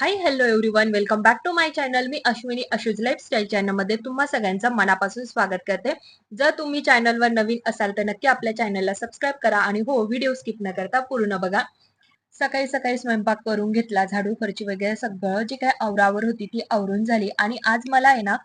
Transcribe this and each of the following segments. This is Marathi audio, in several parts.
Hi hello everyone welcome back to my channel me Ashwini Ashu's lifestyle चॅनलमध्ये तुम्हा सगळ्यांचं मनापासून स्वागत करते. जर तुम्ही चॅनलवर नवीन असाल तर नक्की आपल्या चॅनलला सबस्क्राईब करा आणि हो व्हिडिओ स्किप न करता पूर्ण बघा. सकाळी सकाळी स्वयंपाक करून घेतला झाडू फरची वगैरे सगळं जी काही आवरावर होती ती आवरून झाली. आणि आज मला आहे ना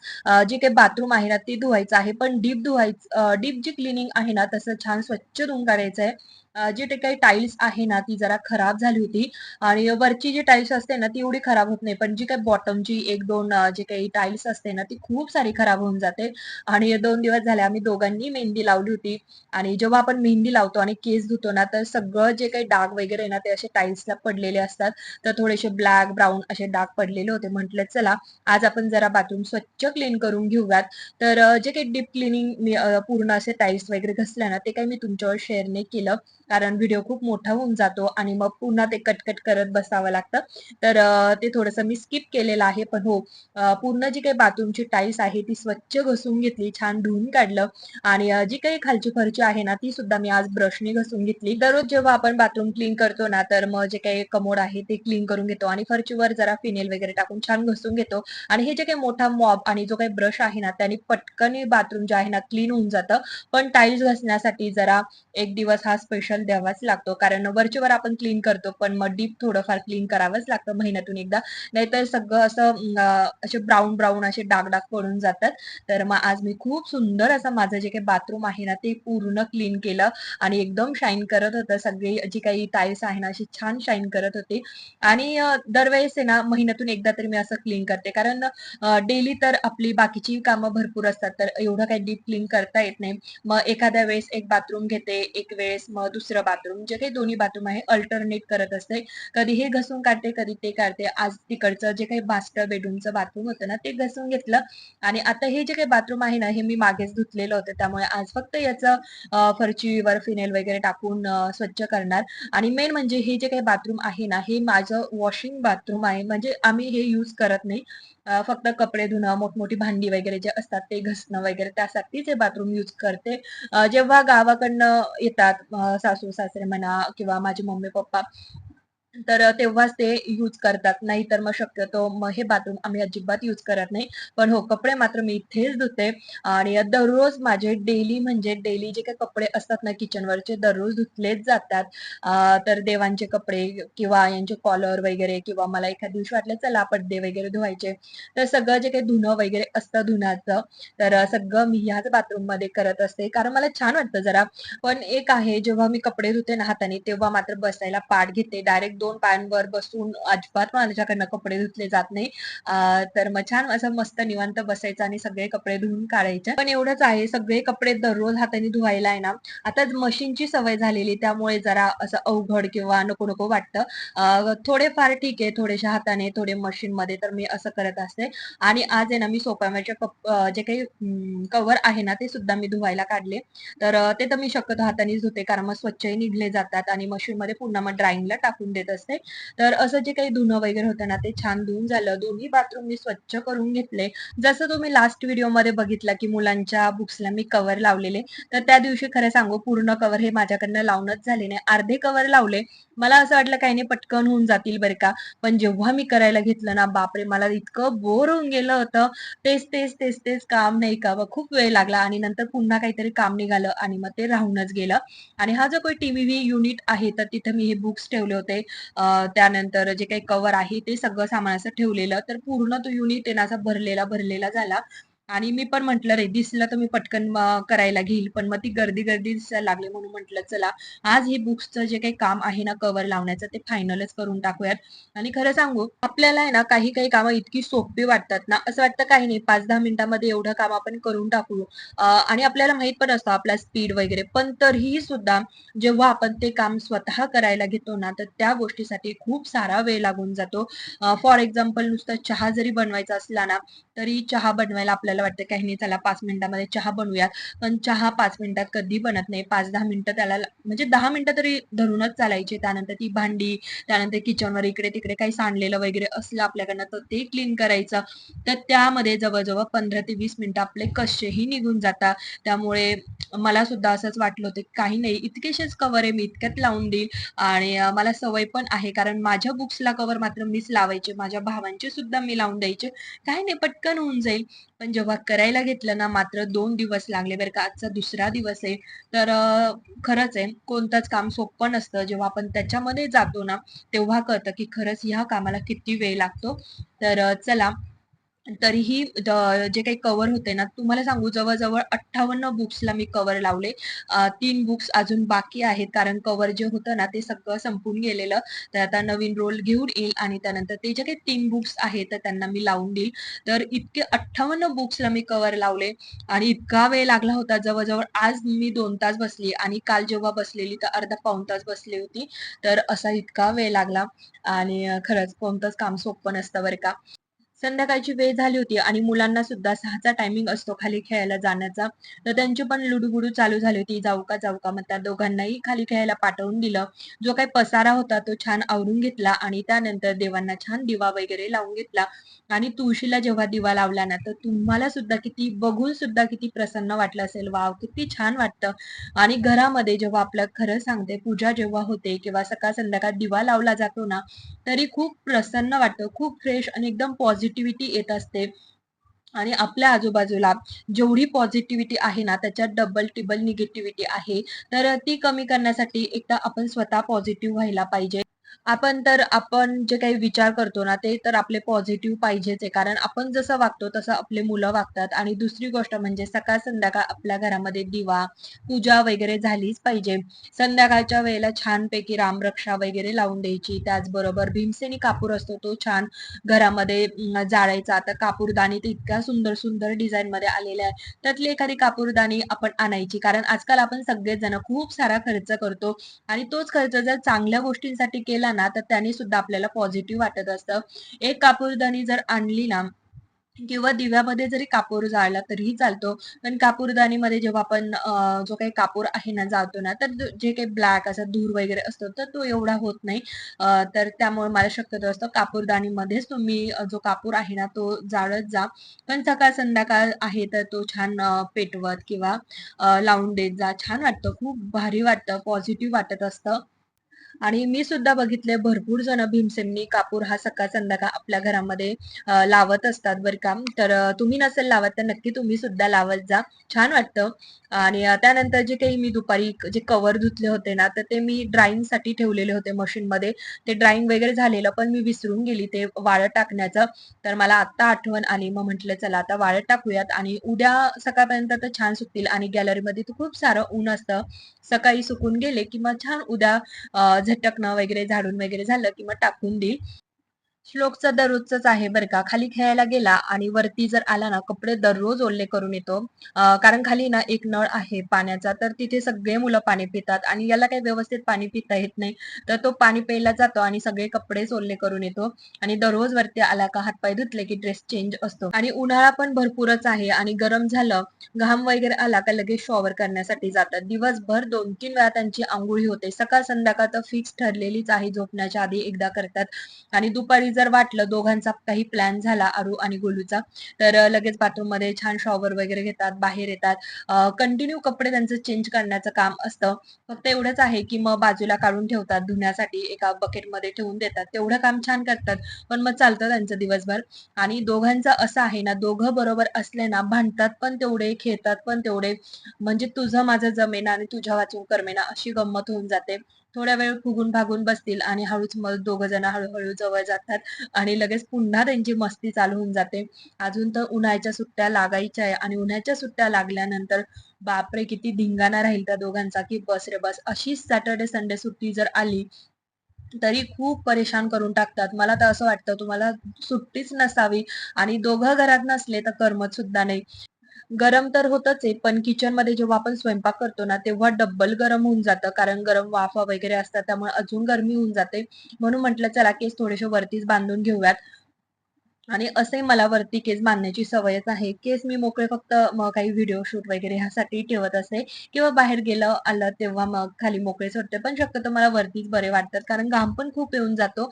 जे काही बाथरूम आहे ना ती धुवायचं आहे. पण डीप धुवायचं डीप जी क्लिनिंग आहे ना तसं छान स्वच्छ धुवून काढायचं आहे जे ते काही टाईल्स आहे ना ती जरा खराब झाली होती. आणि वरची जी टाईल्स असते ना ती एवढी खराब होत नाही. पण जी काही बॉटमची एक दोन जे काही टाईल्स असते ना ती खूप सारी खराब होऊन जाते. आणि दोन दिवस झाले आम्ही दोघांनी मेहंदी लावली होती. आणि जेव्हा आपण मेहंदी लावतो आणि केस धुतो ना तर सगळं जे काही डाग वगैरे ना ते असे टाईल्सला पडलेले असतात. तर थोडेसे ब्लॅक ब्राऊन असे डाग पडलेले होते. म्हटलं चला आज आपण जरा बाथरूम स्वच्छ क्लीन करून घेऊयात. तर जे काही डीप क्लिनिंग मी पूर्ण असे टाईल्स वगैरे घसल्या ना ते काही मी तुमच्यावर शेअर नाही केलं. कारण व्हिडिओ खूप मोठा होऊन जातो आणि मग पुन्हा ते कटकट करत बसावं लागतं. तर ते थोडंसं मी स्किप केलेलं आहे पण हो पूर्ण जी काही बाथरूमची टाईल्स आहे ती स्वच्छ घसून घेतली छान धुवून काढलं आणि जी काही खालची फरची आहे ना ती सुद्धा मी आज ब्रशने घसून घेतली. दररोज जेव्हा आपण बाथरूम क्लीन करतो ना तर मग जे काही कमोड आहे ते क्लीन करून घेतो आणि फरचीवर जरा फिनेल वगैरे टाकून छान घसून घेतो आणि हे जे काही मोठा मॉब आणि जो काही ब्रश आहे ना त्याने पटकन बाथरूम जे आहे ना क्लीन होऊन जातं. पण टाईल्स घसण्यासाठी जरा एक दिवस हा स्पेशल द्यावाच लागतो. कारण वरचेवर आपण क्लीन करतो पण मग डीप थोडंफार क्लीन करावंच लागतं महिन्यातून एकदा. नाहीतर सगळं असं असे ब्राऊन ब्राऊन असे डाग डाग पडून जातात. तर मग आज मी खूप सुंदर असं माझं जे काही बाथरूम आहे ना ते पूर्ण क्लीन केलं आणि एकदम शाईन करत होतं. सगळी जी काही टाईल्स आहे ना अशी छान शाईन करत होती. आणि दरवेळेस आहे ना महिन्यातून एकदा तरी मी असं क्लीन करते. कारण डेली तर आपली बाकीची कामं भरपूर असतात. तर एवढं काही डीप क्लीन करता येत नाही. मग एखाद्या वेळेस एक बाथरूम घेते एक वेळेस मग दुसरं बाथरूम जे काही दोन्ही बाथरूम आहे अल्टरनेट करत असते. कधी हे घसून काढते कधी ते काढते. आज तिकडचं जे काही मास्टर बेडरूमचं बाथरूम होतं ना ते घसून घेतलं. आणि आता हे जे काही बाथरूम आहे ना हे मी मागेच धुतलेलं होतं. त्यामुळे आज फक्त याचं फरचीवर फिनेल वगैरे टाकून स्वच्छ करणार. आणि मेन म्हणजे हे जे काही बाथरूम आहे ना हे माझं वॉशिंग बाथरूम आहे. म्हणजे आम्ही हे यूज करत नाही. फक्त कपडे धुणं मोठमोठी भांडी वगैरे जे असतात ते घसणं वगैरे त्यासाठी हे बाथरूम यूज करते. जेव्हा गावाकडनं येतात सासू सासरे म्हणा किंवा माझे मम्मी पप्पा तर तेव्हाच ते यूज करतात. नाहीतर मग शक्यतो मग हे बाथरूम आम्ही अजिबात यूज करत नाही. पण हो कपडे मात्र मी इथेच धुते. आणि दररोज माझे डेली म्हणजे डेली जे काही कपडे असतात ना किचनवरचे दररोज धुतलेच जातात. तर देवांचे कपडे किंवा यांचे कॉलर वगैरे किंवा मला एखाद्या दिवशी वाटलं चला पडदे वगैरे धुवायचे. तर सगळं जे काही धुणं वगैरे असतं धुण्याचं तर सगळं मी ह्याच बाथरूममध्ये करत असते. कारण मला छान वाटतं जरा. पण एक आहे जेव्हा मी कपडे धुते ना हाताने तेव्हा मात्र बसायला पाठ घेते. डायरेक्ट दोन पायांवर बसून अजिबात माझ्याकडनं कपडे धुतले जात नाही. तर मग छान असं मस्त निवांत बसायचं आणि सगळे कपडे धुवून काढायचे. पण एवढंच आहे सगळे कपडे दररोज हाताने धुवायला आहे ना आता मशीनची सवय झालेली त्यामुळे जरा असं अवघड किंवा नको नको वाटतं. थोडेफार ठीक आहे थोडेशा हाताने थोडे मशीन मध्ये तर मी असं करत असते. आणि आज आहे ना मी सोपामाचे कप जे काही कव्हर आहे ना ते सुद्धा मी धुवायला काढले. तर ते तर मी शक्यतो हातानेच धुते कारण मग स्वच्छही निघले जातात आणि मशीनमध्ये पुन्हा मग ड्राईंगला टाकून देत असते. तर असं जे काही धुणं वगैरे होतं ना ते छान धुवून झालं. दोन्ही बाथरूम मी स्वच्छ करून घेतले. जसं तुम्ही लास्ट व्हिडिओमध्ये बघितला की मुलांच्या बुक्सला मी कव्हर लावलेले तर त्या दिवशी खरं सांगू पूर्ण कव्हर हे माझ्याकडनं लावणंच झाले नाही. अर्धे कव्हर लावले. मला असं वाटलं काही नाही पटकन होऊन जातील बरं का. पण जेव्हा मी करायला घेतलं ना बापरे मला इतकं बोर होऊन गेलं होतं. तेच तेच तेच तेच काम नाही का व खूप वेळ लागला. आणि नंतर पुन्हा काहीतरी काम निघालं आणि मग ते राहूनच गेलं. आणि हा जो काही टीव्ही युनिट आहे तर तिथं मी हे बुक्स ठेवले होते. त्यानंतर जे काही कव्हर आहे ते सगळं सामान असं ठेवलेलं. तर पूर्ण तो युनिट आहे ना असा भरलेला भरलेला झाला. आणि मी पण म्हंटल रे दिसलं तर मी पटकन करायला घेईल पण मग ती गर्दी गर्दी दिसायला लागली म्हणून म्हटलं चला आज हे बुक्सचं जे काही काम आहे ना कव्हर लावण्याचं ते फायनलच करून टाकूयात. आणि खरं सांगू आपल्याला आहे ना काही काही कामं इतकी सोपी वाटतात ना असं वाटतं काही नाही पाच दहा मिनिटांमध्ये एवढं काम आपण करून टाकू. आणि आपल्याला माहीत पण असतं आपला स्पीड वगैरे पण तरीही सुद्धा जेव्हा आपण ते काम स्वतः करायला घेतो ना तर त्या गोष्टीसाठी खूप सारा वेळ लागून जातो. फॉर एक्झाम्पल नुसतं चहा जरी बनवायचा असला ना तरी चहा बनवायला आपल्याला आपल्याला वाटतं काही नाही चला पाच मिनिटामध्ये चहा बनवूयात. पण चहा पाच मिनिटात कधी बनत नाही. पाच दहा मिनिटं त्याला म्हणजे दहा मिनिटं तरी धरूनच चालायचे. त्यानंतर ती भांडी त्यानंतर किचनवर इकडे तिकडे काही सांडलेलं वगैरे असलं आपल्याकडनं तर ते क्लीन करायचं. तर त्यामध्ये जवळजवळ पंधरा ते वीस मिनिटं आपले कसेही निघून जातात. त्यामुळे मला सुद्धा असंच वाटलं होतं काही नाही इतकेशेच कवर आहे. मी इतक्यात लावून देईल आणि मला सवय पण आहे. कारण माझ्या बुक्सला कवर मात्र मीच लावायचे. माझ्या भावांचे सुद्धा मी लावून द्यायचे. काही नाही पटकन होऊन जाईल. पण जेव्हा करायला घेतलं ना मात्र दोन दिवस लागले बरं का. आजचा दुसरा दिवस आहे. तर खरंच आहे कोणतंच काम सोपं नसतं. जेव्हा आपण त्याच्यामध्ये जातो ना तेव्हा कळतं की खरंच ह्या कामाला किती वेळ लागतो. तर चला तरीही जे काही कव्हर होते ना तुम्हाला सांगू जवळजवळ अठ्ठावन्न बुक्सला मी कव्हर लावले. तीन बुक्स अजून बाकी आहेत कारण कव्हर जे होतं ना ते सगळं संपून गेलेलं. तर आता नवीन रोल घेऊन येईल आणि त्यानंतर ते जे काही तीन बुक्स आहेत तर त्यांना मी लावून देईल. तर इतके अठ्ठावन्न बुक्सला मी कव्हर लावले आणि इतका वेळ लागला होता जवळजवळ आज मी दोन तास बसली आणि काल जेव्हा बसलेली तर अर्धा पाऊण तास बसली होती. तर असा इतका वेळ लागला आणि खरंच कोणतंच काम सोपं नसतं बरं का. संध्याकाळची वेळ झाली होती आणि मुलांना सुद्धा सहाचा टायमिंग असतो खाली खेळायला जाण्याचा. तर त्यांची पण लुडूबुडू चालू झाली होती. जाऊ का जाऊ का मग त्या दोघांनाही खाली खेळायला पाठवून दिलं. जो काही पसारा होता तो छान आवरून घेतला आणि त्यानंतर देवांना छान दिवा वगैरे लावून घेतला. आणि तुळशीला जेव्हा दिवा लावला ना तर तुम्हाला सुद्धा किती बघून सुद्धा किती प्रसन्न वाटलं असेल. वाव किती छान वाटतं. आणि घरामध्ये जेव्हा आपलं खरं सांगते पूजा जेव्हा होते किंवा सकाळ संध्याकाळ दिवा लावला जातो ना तरी खूप प्रसन्न वाटतं. खूप फ्रेश आणि एकदम पॉझिटिव्ह पॉझिटिव्हिटी येत असते. आणि आपल्या आजूबाजूला जेवढी पॉझिटिव्हिटी आहे ना त्याच्यात डबल टिबल निगेटिव्हिटी आहे. तर ती कमी करण्यासाठी एकदा आपण स्वतः पॉझिटिव्ह व्हायला पाहिजे. आपण तर आपण जे काही विचार करतो ना ते तर आपले पॉझिटिव्ह पाहिजेच आहे. कारण आपण जसं वागतो तसं आपले मुलं वागतात. आणि दुसरी गोष्ट म्हणजे सकाळ संध्याकाळ आपल्या घरामध्ये दिवा पूजा वगैरे झालीच पाहिजे. संध्याकाळच्या वेळेला छानपैकी रामरक्षा वगैरे लावून द्यायची. त्याचबरोबर भीमसेनी कापूर असतो तो छान घरामध्ये जाळायचा. आता कापूरदानी तर इतक्या सुंदर सुंदर डिझाईन मध्ये आलेल्या आहे. त्यातली एखादी कापूरदानी आपण आणायची. कारण आजकाल आपण सगळेजण खूप सारा खर्च करतो. आणि तोच खर्च जर चांगल्या गोष्टींसाठी केला ना तर त्याने सुद्धा आपल्याला पॉझिटिव्ह वाटत असतं. एक कापूरदानी जर आणली ना किंवा दिव्यामध्ये जरी कापूर जाळला तरीही चालतो. पण कापूरदानीमध्ये जेव्हा आपण जो काही कापूर आहे ना जाळतो ना तर जे काही ब्लॅक असा धूर वगैरे असतो तर तो एवढा होत नाही. तर त्यामुळे मला शक्यतो असतं कापूरदानीमध्येच तुम्ही जो कापूर आहे ना तो जाळत जा. पण सकाळ संध्याकाळ आहे तर तो छान पेटवत किंवा लावून देत जा. छान वाटतं खूप भारी वाटतं पॉझिटिव्ह वाटत असतं. आणि मी सुद्धा बघितले भरपूर जण भीमसेननी कापूर हा सकाळ संध्याकाळ आपल्या घरामध्ये लावत असतात बरं का. तर तुम्ही नसेल लावत तर नक्की तुम्ही सुद्धा लावत जा. छान वाटतं. आणि त्यानंतर जे काही मी दुपारी जे कवर धुतले होते ना तर ते मी ड्राईंगसाठी ठेवलेले होते मशीनमध्ये ते ड्राईंग वगैरे झालेलं पण मी विसरून गेली. ते वाळत टाकण्याचं. तर मला आत्ता आठवण आली. मग म्हटलं चला आता वाळत टाकूयात. आणि उद्या सकाळपर्यंत तर छान सुकतील. आणि गॅलरीमध्ये तर खूप सारं ऊन असतं. सकाळी सुकून गेले की मग छान उद्या झटकणं वगैरे झाडून वगैरे झालं की मग टाकून देईल. श्लोकचा दररोजच आहे बरं का. खाली खेळायला गेला आणि वरती जर आला ना कपडे दररोज ओले करून येतो. कारण खाली ना एक नळ आहे पाण्याचा तर तिथे सगळे मुलं पाणी पितात आणि याला काही व्यवस्थित पाणी पिता येत नाही. तर तो पाणी प्यायला जातो आणि सगळे कपडेच ओले करून येतो. आणि दररोज वरती आला का हातपाय धुतले की ड्रेस चेंज असतो. आणि उन्हाळा पण भरपूरच आहे आणि गरम झालं घाम वगैरे आला का लगेच शॉवर करण्यासाठी जातात. दिवसभर दोन तीन वेळा त्यांची आंघोळी होते. सकाळ संध्याकाळ तर फिक्स ठरलेलीच आहे झोपण्याच्या आधी एकदा करतात. आणि दुपारी जर वाटलं दोघांचा काही प्लॅन झाला आरू आणि गोलूचा तर लगेच बाथरूममध्ये छान शॉवर वगैरे घेतात बाहेर येतात. कंटिन्यू कपडे त्यांचं चेंज करण्याचं काम असतं. फक्त एवढंच आहे की मग बाजूला काढून ठेवतात धुण्यासाठी एका बकेटमध्ये ठेवून देतात. तेवढं काम छान करतात पण मग चालतं त्यांचं दिवसभर. आणि दोघांचं असं आहे ना दोघं बरोबर असले ना भांडतात पण तेवढे खेळतात पण तेवढे. म्हणजे तुझं माझं जमेना आणि तुझ्या वाचून करमेना अशी गंमत होऊन जाते. थोड्या वेळ फुगून भागून बसतील आणि हळूच मग दोघं जण हळूहळू जवळ जातात आणि लगेच पुन्हा त्यांची मस्ती चालू होऊन जाते. अजून तर उन्हाळ्याच्या सुट्ट्या लागायच्या आहे आणि उन्हाळ्याच्या सुट्ट्या लागल्यानंतर बापरे किती धिंगाणा राहील त्या दोघांचा की बस रे बस. अशीच सॅटर्डे संडे सुट्टी जर आली तरी खूप परेशान करून टाकतात. मला तर असं वाटतं तुम्हाला सुट्टीच नसावी आणि दोघं घरात नसले तर करमत सुद्धा नाही. गरम तर होतच आहे पण किचनमध्ये जेव्हा आपण स्वयंपाक करतो ना तेव्हा डब्बल गरम होऊन जातं. कारण गरम वाफा वगैरे असतात त्यामुळे अजून गरमी होऊन जाते. म्हणून म्हटलं चला केस थोडेसे वरतीच बांधून घेऊयात. आणि असंही मला वरती केस बांधण्याची सवयच आहे. केस मी मोकळे फक्त मग काही व्हिडिओ शूट वगैरे ह्यासाठी ठेवत असे किंवा बाहेर गेलं आलं तेव्हा मग खाली मोकळे सोडते. पण शक्यतो मला वरतीच बरे वाटतात कारण घाम पण खूप येऊन जातो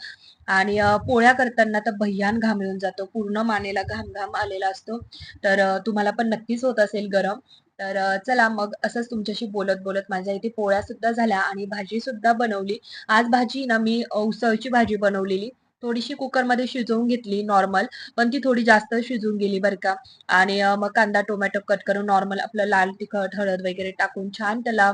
आणि पोळ्या करताना तर भय्यान घाम येऊन जातो. पूर्ण मानेला घाम-घाम आलेला असतो. तर तुम्हाला पण नक्कीच होत असेल गरम. तर चला मग असंच तुमच्याशी बोलत-बोलत माझ्या इथे पोळ्या सुद्धा झाल्या आणि भाजी सुद्धा बनवली. आज भाजी ना मी उसळची भाजी बनवलेली. थोडीशी कुकरमध्ये शिजवून घेतली नॉर्मल, पण ती थोडी जास्त शिजून गेली बरं का. आणि मग कांदा, टोमॅटो कट करून नॉर्मल आपलं लाल तिखट, हळद वगैरे टाकून छान त्याला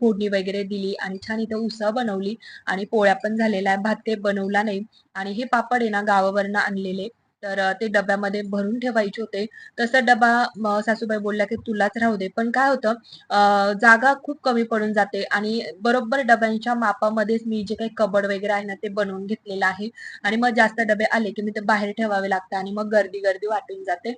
फोडणी वगैरे दिली आणि छान इथं उसळ बनवली आणि पोळ्या पण झालेल्या आहे. भात ते बनवला नाही आणि हे पापड आहे ना गावावरनं आणलेले. तर ते डब्यामध्ये भरून ठेवायचे होते. तसा डबा सासूबाई बोलल्या, की "तुलाच राहू दे." पण काय होतं जागा खूप कमी पडून जाते आणि बरोबर डब्यांच्या मापामध्येच मी जे काही कबड वगैरे आहे ना, ते बनवून घेतलेलं आहे आणि मग जास्त डबे आले, की मी ते बाहेर ठेवावे लागतात आणि मग गर्दी-गर्दी वाटून जाते.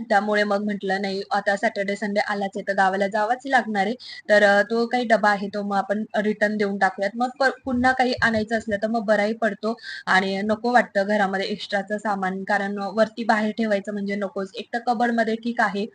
त्यामुळे मग म्हटलं नाही आता सॅटर्डे संडे आलाच आहे, तर गावाला जावाच लागणार आहे. तर तो काही डबा आहे तो मग आपण रिटर्न देऊन टाकूयात. मग पुन्हा काही आणायचं असलं तर मग बराही पडतो आणि नको वाटतं घरामध्ये एक्स्ट्राचं सामान कारण वरती बाहेर ठेवायचं म्हणजे नकोच. एक तर कबडमध्ये ठीक आहे.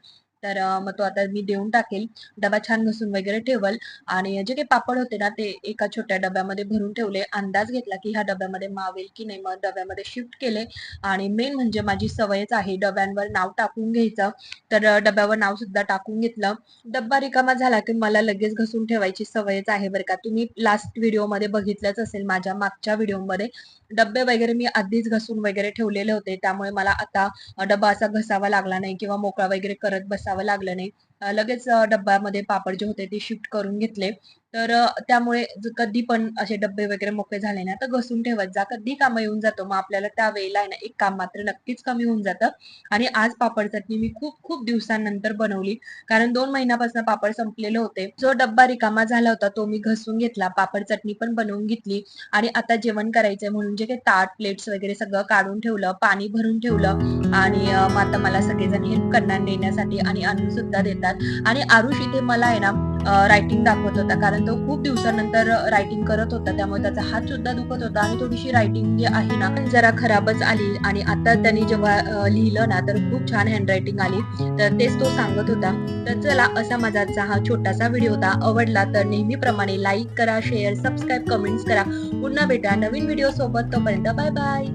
तर मग तो आता मी देऊन टाकेल. डबा छान घसून वगैरे ठेवल आणि जे काही पापड होते ना, ते एका छोट्या डब्यामध्ये भरून ठेवले. अंदाज घेतला की ह्या डब्यामध्ये मावेल की नाही, मग डब्यामध्ये शिफ्ट केले आणि मेन म्हणजे माझी सवयच आहे डब्यांवर नाव टाकून घ्यायचं. तर डब्यावर नाव सुद्धा टाकून घेतलं. डब्बा रिकामा झाला की मला लगेच घसून ठेवायची सवयच आहे बरं का. तुम्ही लास्ट व्हिडिओमध्ये बघितलंच असेल माझ्या मागच्या व्हिडिओमध्ये. डब्बे वगैरे मी आधीच घसून वगैरे ठेवलेले होते. त्यामुळे मला आता डबा डब्बा असा घसावा लागला नाही किंवा मोकळा वगैरे करत बसावं लागलं नाही. लगेच डब्यामध्ये पापड जे होते ते शिफ्ट करून घेतले. तर त्यामुळे कधी पण असे डब्बे वगैरे मोकळे झाले ना, तर घसून ठेवत जा. कधी कामं येऊन जातो. मग आपल्याला त्यावेळेला आहे ना, एक काम मात्र नक्कीच कमी होऊन जातं. आणि आज पापड चटणी मी खूप खूप दिवसांनंतर बनवली. कारण दोन महिन्यापासून पापड संपलेले होते. जो डब्बा रिकामा झाला होता तो मी घसून घेतला. पापड चटणी पण बनवून घेतली आणि आता जेवण करायचंय म्हणून जे काही ताट, प्लेट्स वगैरे सगळं काढून ठेवलं, पाणी भरून ठेवलं आणि मग आता मला सगळेजण हेल्प करणार नेण्यासाठी आणि आणून सुद्धा देतात आणि आरुष इथे मला आहे ना रायटिंग दाखवत होता. कारण तो खूप दिवसानंतर रायटिंग करत होता. त्यामुळे त्याचा हात सुद्धा दुखत होता. आणि थोडीशी रायटिंग जी आहे ना जरा खराबच आली. आणि आता त्यांनी जेव्हा लिहिलं ना तर खूप छान हँडरायटिंग आली. तर तेच तो सांगत होता. तर चला असा माझा हा छोटासा व्हिडिओ होता. आवडला तर नेहमीप्रमाणे लाईक करा शेअर सबस्क्राईब कमेंट्स करा. पुन्हा भेटा नवीन व्हिडिओ सोबत. तोपर्यंत बाय बाय